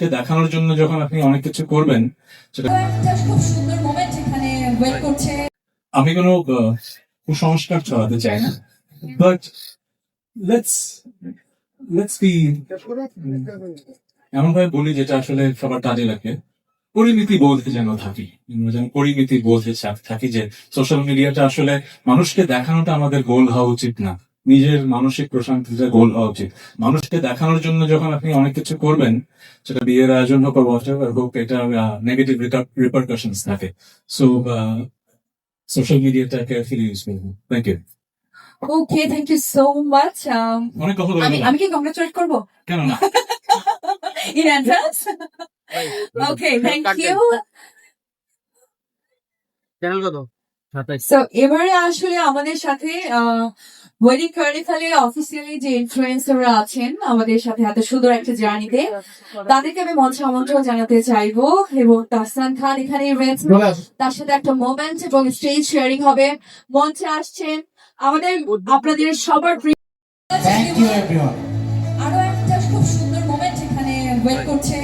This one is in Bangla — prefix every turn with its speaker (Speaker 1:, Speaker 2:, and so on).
Speaker 1: মানুষকে দেখানোর জন্য যখন আপনি অনেক কিছু করবেন সেটা আমি কোনো কুসংস্কার ছড়াতে চাই না। বাট লেটস লেটস বি এমন ভাবে বলি যেটা আসলে সবার কাজে লাগে। পরিমিতি বোধে যেন থাকি। যেন পরিমিতি বোধে থাকি যে সোশ্যাল মিডিয়াটা আসলে মানুষকে দেখানোটা আমাদের গোল হওয়া উচিত না। নিজের মানসিক প্রশান্তিটা গোল হওয়া উচিত মানুষকে দেখানোর জন্য যখন আপনি অনেক কিছু করবেন সেটা বিয়ের আয়োজন হোক হোক এটা নেগেটিভ রিপারকাশনস থাকে। সো সোশ্যাল মিডিয়াটা কেয়ারফুলি ইউজ করব thank you
Speaker 2: okay thank you so much
Speaker 1: অনেক কথা বলে
Speaker 2: আমি। আমি কি কংগ্রেচুলেট করব?
Speaker 1: কেন না?
Speaker 2: In advance okay thank you
Speaker 3: channel কত?
Speaker 2: সো এবারে আসলে আমাদের সাথে ওয়েডিং কার্নিভালে অফিসিয়ালি যে ইনফ্লুয়েন্সাররা আছেন আমাদের সাথে এত সুন্দর একটা জার্নিতে তাদেরকে আমি মঞ্চে আমন্ত্রণ জানাতে চাইব। এবং তাহসান খান এখানে রয়েছেন তার সাথে একটা মোমেন্ট এবং স্টেজ শেয়ারিং হবে। মঞ্চে আসছেন আমাদের আপনাদের সবার আরও একটা খুব সুন্দর মোমেন্ট এখানে ওয়েট করছে।